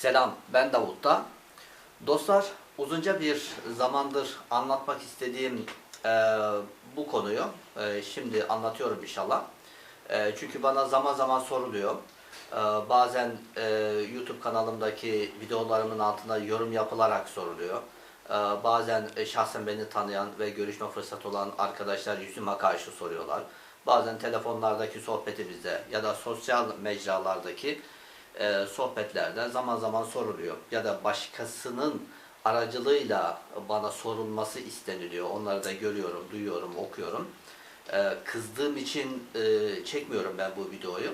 Selam, ben Davut'ta. Dostlar, uzunca bir zamandır anlatmak istediğim e, bu konuyu e, şimdi anlatıyorum inşallah. E, çünkü bana zaman zaman soruluyor. E, bazen e, YouTube kanalımdaki videolarımın altına yorum yapılarak soruluyor. E, bazen e, şahsen beni tanıyan ve görüşme fırsatı olan arkadaşlar yüzüme karşı soruyorlar. Bazen telefonlardaki sohbetimizde ya da sosyal mecralardaki e, sohbetlerde zaman zaman soruluyor. Ya da başkasının aracılığıyla bana sorulması isteniliyor. Onları da görüyorum, duyuyorum, okuyorum. E, kızdığım için e, çekmiyorum ben bu videoyu.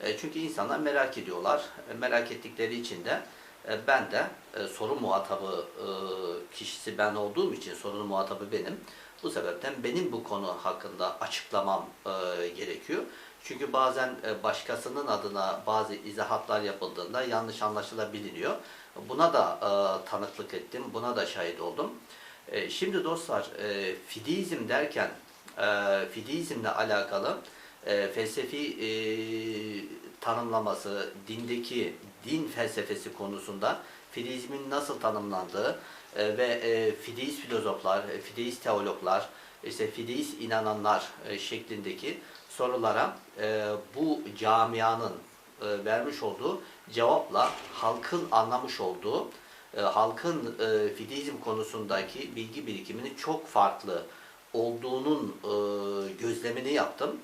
E, çünkü insanlar merak ediyorlar. E, merak ettikleri için de e, ben de e, sorun muhatabı e, kişisi ben olduğum için sorunun muhatabı benim. Bu sebepten benim bu konu hakkında açıklamam e, gerekiyor. Çünkü bazen e, başkasının adına bazı izahatlar yapıldığında yanlış anlaşılabiliyor. Buna da e, tanıklık ettim, buna da şahit oldum. E, şimdi dostlar, fideizm derken, fideizmle alakalı felsefi tanımlaması, dindeki din felsefesi konusunda fideizmin nasıl tanımlandığı ve e, fideist filozoflar, fideist teologlar, işte fideist inananlar e, şeklindeki sorulara e, bu camianın e, vermiş olduğu cevapla halkın anlamış olduğu, e, halkın e, fideizm konusundaki bilgi birikiminin çok farklı olduğunun e, gözlemini yaptım.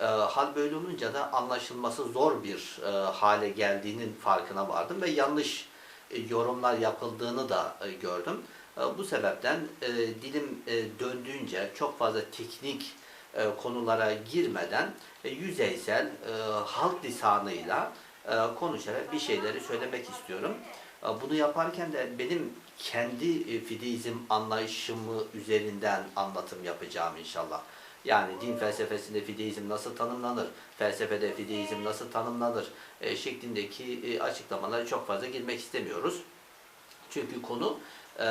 E, hal böyle olunca da anlaşılması zor bir e, hale geldiğinin farkına vardım ve yanlış e, yorumlar yapıldığını da e, gördüm. E, bu sebepten e, dilim e, döndüğünce çok fazla teknik e, konulara girmeden e, yüzeysel e, halk lisanıyla e, konuşarak bir şeyleri söylemek istiyorum. E, bunu yaparken de benim kendi e, fideizm anlayışımı üzerinden anlatım yapacağım inşallah. Yani din felsefesinde fideizm nasıl tanımlanır, felsefede fideizm nasıl tanımlanır e, şeklindeki e, açıklamalara çok fazla girmek istemiyoruz. Çünkü konu e,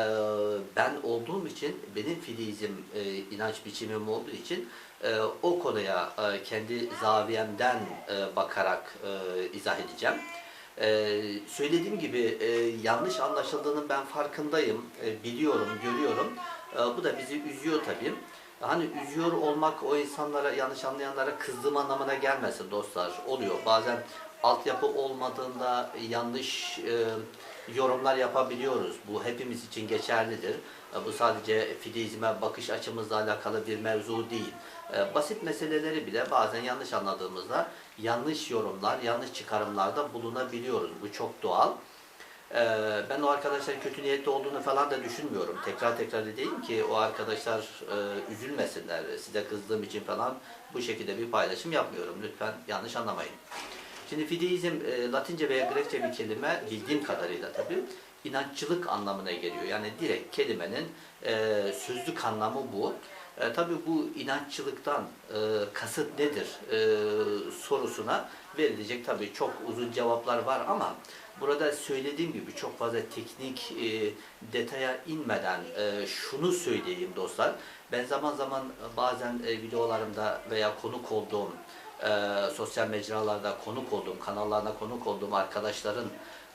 ben olduğum için, benim fideizm e, inanç biçimim olduğu için e, o konuya e, kendi zaviyemden e, bakarak e, izah edeceğim. E, söylediğim gibi e, yanlış anlaşıldığının ben farkındayım, e, biliyorum, görüyorum. E, bu da bizi üzüyor tabii. Hani üzüyor olmak o insanlara, yanlış anlayanlara kızdığım anlamına gelmesin dostlar. Oluyor. Bazen altyapı olmadığında yanlış e, yorumlar yapabiliyoruz. Bu hepimiz için geçerlidir. E, bu sadece fideizme bakış açımızla alakalı bir mevzu değil. E, basit meseleleri bile bazen yanlış anladığımızda yanlış yorumlar, yanlış çıkarımlarda bulunabiliyoruz. Bu çok doğal. Ee, ben o arkadaşların kötü niyetli olduğunu falan da düşünmüyorum. Tekrar tekrar edeyim ki o arkadaşlar e, üzülmesinler. Size kızdığım için falan bu şekilde bir paylaşım yapmıyorum. Lütfen yanlış anlamayın. Şimdi fideizm e, Latince veya Grekçe bir kelime bildiğim kadarıyla tabii inanççılık anlamına geliyor. Yani direkt kelimenin e, sözlük anlamı bu. E, tabii bu inanççılıktan e, kasıt nedir e, sorusuna verilecek tabii çok uzun cevaplar var ama burada söylediğim gibi çok fazla teknik e, detaya inmeden e, şunu söyleyeyim dostlar. Ben zaman zaman bazen e, videolarımda veya konuk olduğum e, sosyal mecralarda konuk olduğum, kanallarına konuk olduğum arkadaşların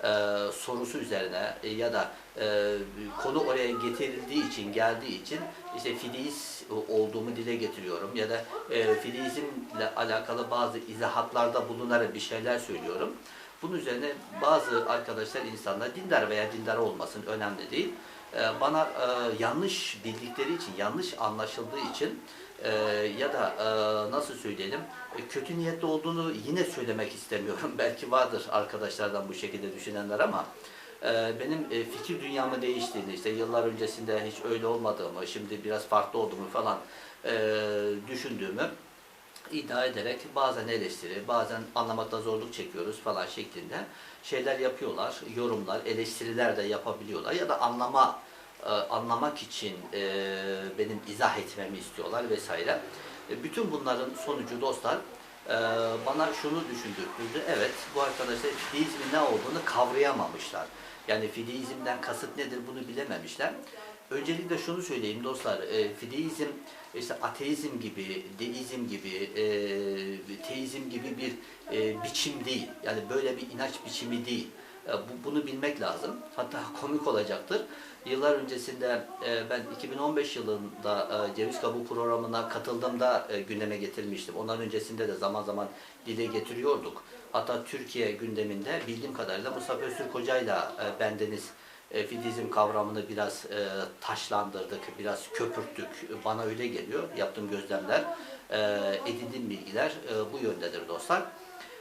e, sorusu üzerine e, ya da e, konu oraya getirildiği için, geldiği için işte fideist olduğumu dile getiriyorum ya da e, fideizmle alakalı bazı izahatlarda bulunarak bir şeyler söylüyorum. Bunun üzerine bazı arkadaşlar, insanlar dindar veya dindar olmasın önemli değil. E, bana e, yanlış bildikleri için, yanlış anlaşıldığı için e, ya da e, nasıl söyleyelim e, kötü niyetli olduğunu yine söylemek istemiyorum. Belki vardır arkadaşlardan bu şekilde düşünenler ama e, benim e, fikir dünyamı değiştiğini, işte yıllar öncesinde hiç öyle olmadığımı, şimdi biraz farklı olduğumu falan e, düşündüğümü iddia ederek bazen eleştiri, bazen anlamakta zorluk çekiyoruz falan şeklinde şeyler yapıyorlar, yorumlar, eleştiriler de yapabiliyorlar ya da anlama e, anlamak için e, benim izah etmemi istiyorlar vesaire. E, bütün bunların sonucu dostlar bana şunu düşündürdü. Evet bu arkadaşlar fideizmin ne olduğunu kavrayamamışlar. Yani fideizmden kasıt nedir bunu bilememişler. Öncelikle şunu söyleyeyim dostlar, fideizm işte ateizm gibi, deizm gibi, teizm gibi bir biçim değil. Yani böyle bir inanç biçimi değil. E, bu, bunu bilmek lazım. Hatta komik olacaktır. Yıllar öncesinde e, ben 2015 yılında e, Ceviz Kabuğu programına katıldığımda gündeme getirmiştim. Ondan öncesinde de zaman zaman dile getiriyorduk. Hatta Türkiye gündeminde bildiğim kadarıyla Mustafa Öztürk Hoca'yla bendeniz Fidizm kavramını biraz taşlandırdık, biraz köpürttük. Bana öyle geliyor. Yaptığım gözlemler, edindiğim bilgiler bu yöndedir dostlar.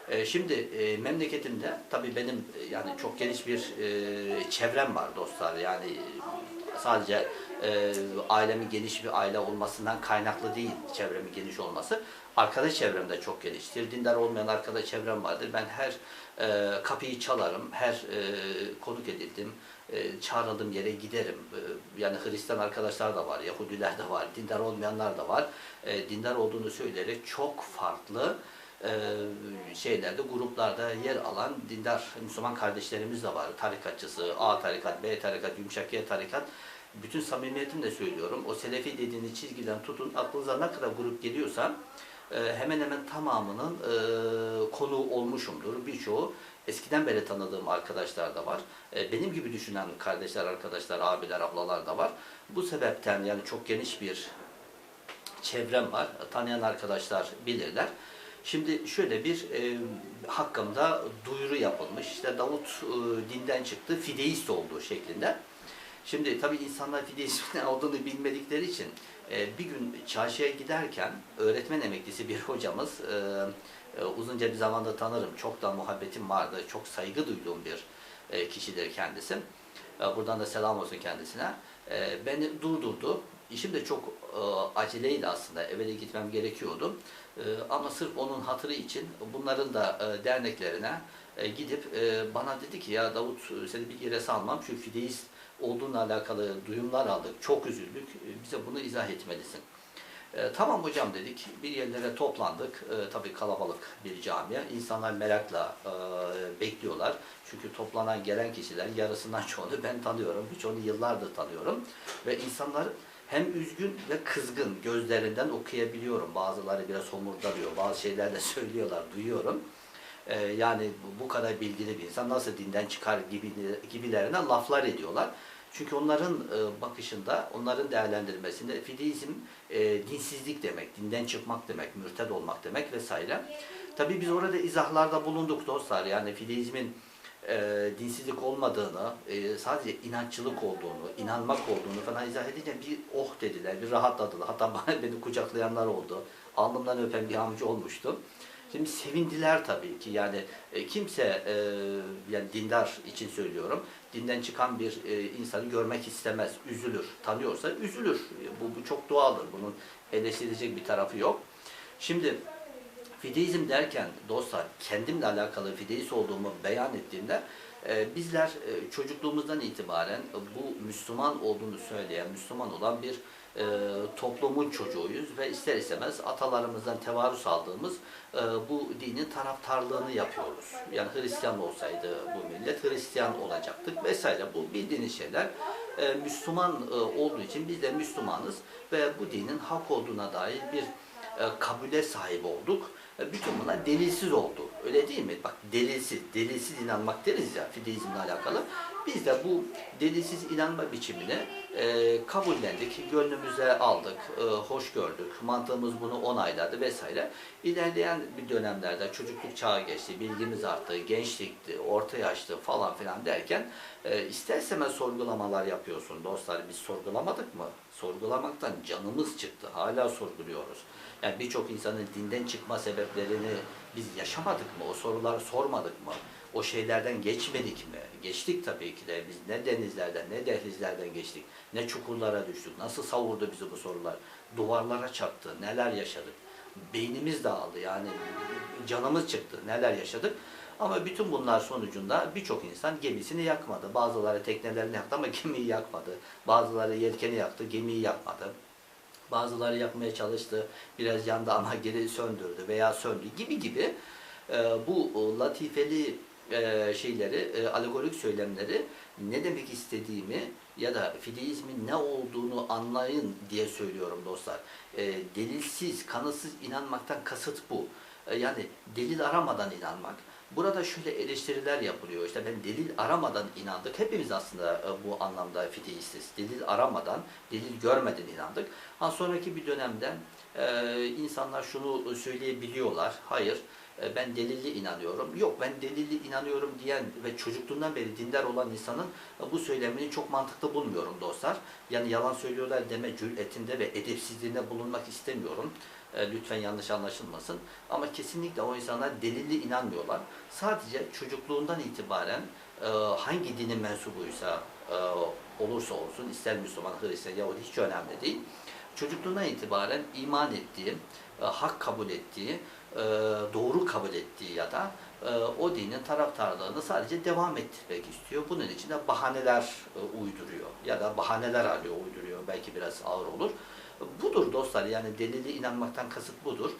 E, şimdi e, memleketimde tabii benim e, yani çok geniş bir e, çevrem var dostlar. Yani e, sadece e, ailemin geniş bir aile olmasından kaynaklı değil çevremin geniş olması. Arkadaş çevrem de çok geniştir. Dindar olmayan arkadaş çevrem vardır. Ben her e, kapıyı çalarım, her e, konuk edildim, e, çağrıldığım yere giderim. E, yani Hristiyan arkadaşlar da var, Yahudiler de var, dindar olmayanlar da var. E, dindar olduğunu söyleyerek çok farklı şeylerde, gruplarda yer alan dindar Müslüman kardeşlerimiz de var. Tarikatçısı, A tarikat, B tarikat, yumuşak Y tarikat. Bütün samimiyetimle söylüyorum. O Selefi dediğiniz çizgiden tutun aklınıza ne kadar grup geliyorsa e, hemen hemen tamamının e, konu olmuşumdur. Birçoğu eskiden beri tanıdığım arkadaşlar da var. E, benim gibi düşünen kardeşler, arkadaşlar, abiler, ablalar da var. Bu sebepten yani çok geniş bir çevrem var. Tanıyan arkadaşlar bilirler. Şimdi şöyle bir e, hakkımda duyuru yapılmış. İşte Davut e, dinden çıktı, fideist olduğu şeklinde. Şimdi tabii insanlar fideistin ne olduğunu bilmedikleri için e, bir gün çarşıya giderken öğretmen emeklisi bir hocamız e, e, uzunca bir zamanda tanırım. Çok da muhabbetim vardı. Çok saygı duyduğum bir e, kişidir kendisi. E, buradan da selam olsun kendisine. E, beni durdurdu. İşim de çok e, aceleydi aslında. Evvel gitmem gerekiyordu. E, ama sırf onun hatırı için bunların da e, derneklerine e, gidip e, bana dedi ki ya Davut seni bir yere salmam çünkü fideist olduğunla alakalı duyumlar aldık. Çok üzüldük. E, bize bunu izah etmelisin. E, tamam hocam dedik. Bir yerlere toplandık. E, tabii kalabalık bir camia. İnsanlar merakla e, bekliyorlar. Çünkü toplanan gelen kişiler yarısından çoğunu ben tanıyorum. Birçoğunu yıllardır tanıyorum. Ve insanlar hem üzgün ve kızgın gözlerinden okuyabiliyorum. Bazıları biraz homurdanıyor. Bazı şeyler de söylüyorlar, duyuyorum. Ee, yani bu, bu kadar bilgili bir insan nasıl dinden çıkar gibi, gibilerine laflar ediyorlar. Çünkü onların e, bakışında, onların değerlendirmesinde fideizm e, dinsizlik demek, dinden çıkmak demek, mürted olmak demek vesaire. Tabii biz orada izahlarda bulunduk dostlar. Yani fideizmin e, dinsizlik olmadığını, e, sadece inanççılık olduğunu, inanmak olduğunu falan izah edince bir oh dediler, bir rahatladılar. Hatta beni kucaklayanlar oldu. Alnımdan öpen bir amca olmuştu. Şimdi sevindiler tabii ki yani e, kimse e, yani dindar için söylüyorum dinden çıkan bir e, insanı görmek istemez, üzülür, tanıyorsa üzülür. Bu, bu çok doğaldır. Bunun eleştirilecek bir tarafı yok. Şimdi fideizm derken dostlar kendimle alakalı fideist olduğumu beyan ettiğimde e, bizler e, çocukluğumuzdan itibaren bu Müslüman olduğunu söyleyen, Müslüman olan bir e, toplumun çocuğuyuz ve ister istemez atalarımızdan tevarüs aldığımız e, bu dinin taraftarlığını yapıyoruz. Yani Hristiyan olsaydı bu millet Hristiyan olacaktık vesaire. Bu bildiğiniz şeyler. E, Müslüman e, olduğu için biz de Müslümanız ve bu dinin hak olduğuna dair bir e, kabule sahip olduk. E, bütün bunlar delilsiz oldu. Öyle değil mi? Bak delilsiz, delilsiz inanmak deriz ya fideizmle alakalı. Biz de bu delilsiz inanma biçimini e, kabullendik, gönlümüze aldık, e, hoş gördük, mantığımız bunu onayladı vesaire. İlerleyen bir dönemlerde çocukluk çağı geçti, bilgimiz arttı, gençlikti, orta yaştı falan filan derken e, isterseme sorgulamalar yapıyorsun dostlar. Biz sorgulamadık mı? Sorgulamaktan canımız çıktı. Hala sorguluyoruz. Yani birçok insanın dinden çıkma sebeplerini biz yaşamadık mı? O soruları sormadık mı? O şeylerden geçmedik mi? Geçtik tabii ki de. Biz ne denizlerden, ne dehlizlerden geçtik. Ne çukurlara düştük. Nasıl savurdu bizi bu sorular? Duvarlara çaktı. Neler yaşadık? Beynimiz dağıldı. Yani canımız çıktı. Neler yaşadık? Ama bütün bunlar sonucunda birçok insan gemisini yakmadı. Bazıları teknelerini yaktı ama gemiyi yakmadı. Bazıları yelkeni yaktı, gemiyi yakmadı. Bazıları yakmaya çalıştı, biraz yandı ama geri söndürdü veya söndü gibi gibi e, bu latifeli e, şeyleri, e, alegorik söylemleri ne demek istediğimi ya da fideizmin ne olduğunu anlayın diye söylüyorum dostlar. E, delilsiz, kanıtsız inanmaktan kasıt bu. E, yani delil aramadan inanmak. Burada şöyle eleştiriler yapılıyor. İşte ben delil aramadan inandık. Hepimiz aslında e, bu anlamda fideistiz. Delil aramadan, delil görmeden inandık. Ha sonraki bir dönemde e, insanlar şunu söyleyebiliyorlar. Hayır, ben delilli inanıyorum. Yok ben delilli inanıyorum diyen ve çocukluğundan beri dindar olan insanın e, bu söylemini çok mantıklı bulmuyorum dostlar. Yani yalan söylüyorlar deme cüretinde ve edepsizliğinde bulunmak istemiyorum. E, Lütfen yanlış anlaşılmasın. Ama kesinlikle o insanlar delilli inanmıyorlar. Sadece çocukluğundan itibaren e, hangi dinin mensubuysa e, olursa olsun, ister Müslüman, Hristiyan, Yahudi hiç önemli değil. Çocukluğundan itibaren iman ettiği, e, hak kabul ettiği, e, doğru kabul ettiği ya da e, o dinin taraftarlığını sadece devam ettirmek istiyor. Bunun için de bahaneler e, uyduruyor ya da bahaneler arıyor, uyduruyor. Belki biraz ağır olur. Budur dostlar yani delili inanmaktan kasıt budur.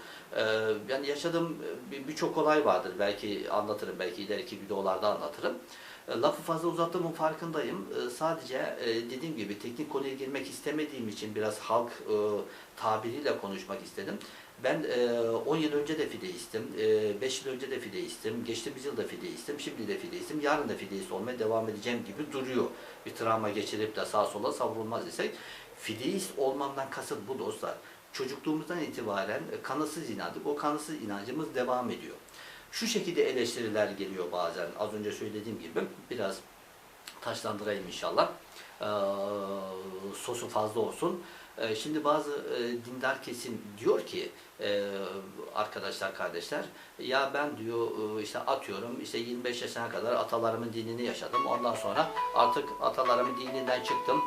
Yani yaşadığım bir- birçok olay vardır. Belki anlatırım, belki ileriki videolarda anlatırım. Lafı fazla uzattığımın farkındayım. Sadece dediğim gibi teknik konuya girmek istemediğim için biraz halk tabiriyle konuşmak istedim. Ben e, 10 yıl önce de fideistim, 5 yıl önce de fideistim, geçtiğimiz yıl da fideistim, şimdi de fideistim, yarın da fideist olmaya devam edeceğim gibi duruyor. Bir travma geçirip de sağa sola savrulmaz isek. Fideist olmamdan kasıt bu dostlar. Çocukluğumuzdan itibaren e, kanısız inandık, o kanısız inancımız devam ediyor. Şu şekilde eleştiriler geliyor bazen, az önce söylediğim gibi, biraz taşlandırayım inşallah. Ee, sosu fazla olsun. Ee, şimdi bazı e, dindar kesim diyor ki e, arkadaşlar kardeşler ya ben diyor e, işte atıyorum işte 25 yaşına kadar atalarımın dinini yaşadım. Ondan sonra artık atalarımın dininden çıktım.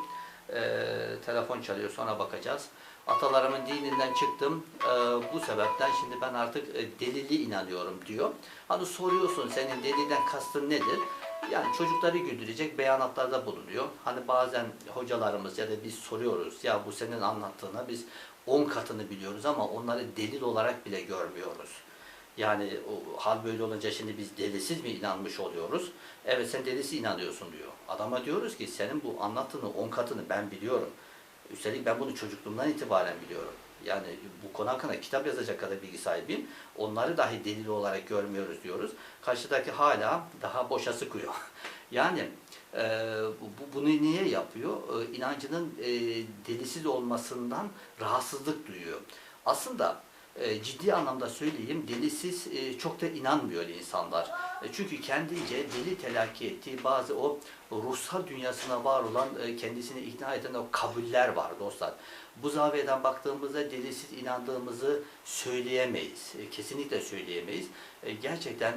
Telefon çalıyor sonra bakacağız. Atalarımın dininden çıktım. Ee, bu sebepten şimdi ben artık e, delili inanıyorum diyor. Hani soruyorsun senin delilden kastın nedir? Yani çocukları güldürecek beyanatlarda bulunuyor. Hani bazen hocalarımız ya da biz soruyoruz ya bu senin anlattığına biz 10 katını biliyoruz ama onları delil olarak bile görmüyoruz. Yani o hal böyle olunca şimdi biz delisiz mi inanmış oluyoruz? Evet sen delisi inanıyorsun diyor. Adama diyoruz ki senin bu anlattığını 10 katını ben biliyorum. Üstelik ben bunu çocukluğumdan itibaren biliyorum. Yani bu konu hakkında kitap yazacak kadar bilgi sahibiyim. Onları dahi delil olarak görmüyoruz diyoruz. Karşıdaki hala daha boşa sıkıyor. yani e, bu, bunu niye yapıyor? E, inancının e, delisiz olmasından rahatsızlık duyuyor. Aslında e, ciddi anlamda söyleyeyim delisiz e, çok da inanmıyor insanlar. E, çünkü kendince deli telakki ettiği bazı o ruhsal dünyasına var olan e, kendisini ikna eden o kabuller var dostlar. Bu zaviyeden baktığımızda delisiz inandığımızı söyleyemeyiz. E, Kesinlikle söyleyemeyiz. E, Gerçekten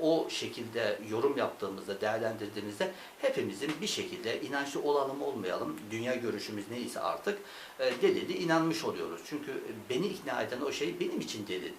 o şekilde yorum yaptığımızda, değerlendirdiğimizde hepimizin bir şekilde inançlı olalım olmayalım, dünya görüşümüz neyse artık e, delili inanmış oluyoruz. Çünkü beni ikna eden o şey benim için delil.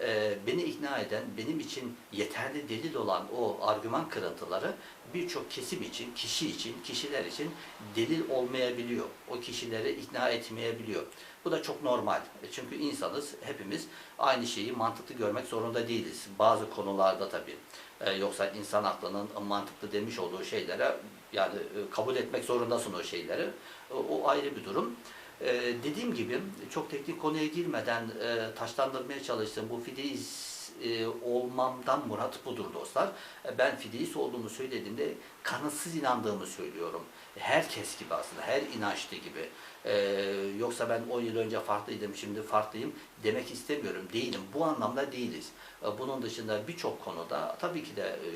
E, Beni ikna eden, benim için yeterli delil olan o argüman kırıntıları birçok kesim için, kişi için, kişiler için delil olmayabiliyor. O kişileri ikna etmeyebiliyor. Bu da çok normal. E, Çünkü insanız, hepimiz aynı şeyi mantıklı görmek zorunda değiliz. Bazı konularda tabii. E, Yoksa insan aklının mantıklı demiş olduğu şeylere yani e, kabul etmek zorundasın o şeyleri. E, O ayrı bir durum. Ee, dediğim gibi çok teknik konuya girmeden e, taşlandırmaya çalıştığım bu fideist e, olmamdan murat budur dostlar. E, ben fideist olduğumu söylediğimde kanıtsız inandığımı söylüyorum. Herkes gibi aslında, her inançlı gibi. E, yoksa ben 10 yıl önce farklıydım, şimdi farklıyım demek istemiyorum. Değilim. Bu anlamda değiliz. E, bunun dışında birçok konuda tabii ki de e,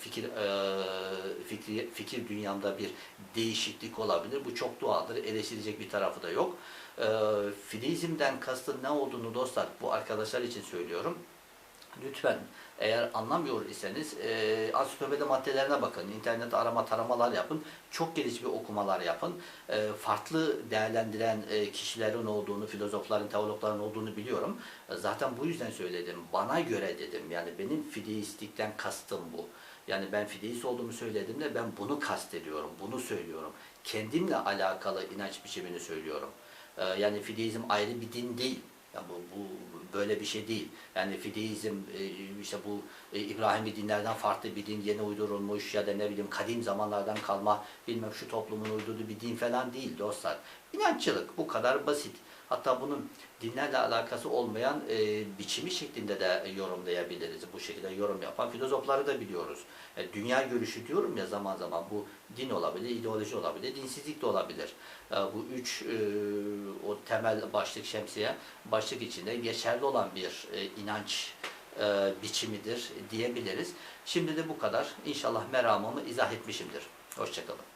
fikir e, fikir dünyamda bir değişiklik olabilir. Bu çok doğaldır. Eleştirecek bir tarafı da yok. E, fideizmden kastın ne olduğunu dostlar bu arkadaşlar için söylüyorum. Lütfen eğer anlamıyor iseniz e, ansiklopedi maddelerine bakın. İnternet arama taramalar yapın. Çok geniş bir okumalar yapın. E, farklı değerlendiren e, kişilerin olduğunu, filozofların, teologların olduğunu biliyorum. E, zaten bu yüzden söyledim. Bana göre dedim. Yani benim fideistlikten kastım bu. Yani ben fideist olduğumu söylediğimde ben bunu kastediyorum, bunu söylüyorum. Kendimle alakalı inanç biçimini söylüyorum. Ee, yani fideizm ayrı bir din değil. Yani bu, bu böyle bir şey değil. Yani fideizm e, işte bu e, İbrahimi dinlerden farklı bir din, yeni uydurulmuş ya da ne bileyim kadim zamanlardan kalma bilmem şu toplumun uydurduğu bir din falan değil dostlar. İnanççılık bu kadar basit. Hatta bunun dinlerle alakası olmayan e, biçimi şeklinde de yorumlayabiliriz. Bu şekilde yorum yapan filozofları da biliyoruz. E, dünya görüşü diyorum ya zaman zaman bu din olabilir, ideoloji olabilir, dinsizlik de olabilir. E, bu üç e, o temel başlık şemsiye başlık içinde geçerli olan bir e, inanç e, biçimidir diyebiliriz. Şimdi de bu kadar. İnşallah meramımı izah etmişimdir. Hoşçakalın.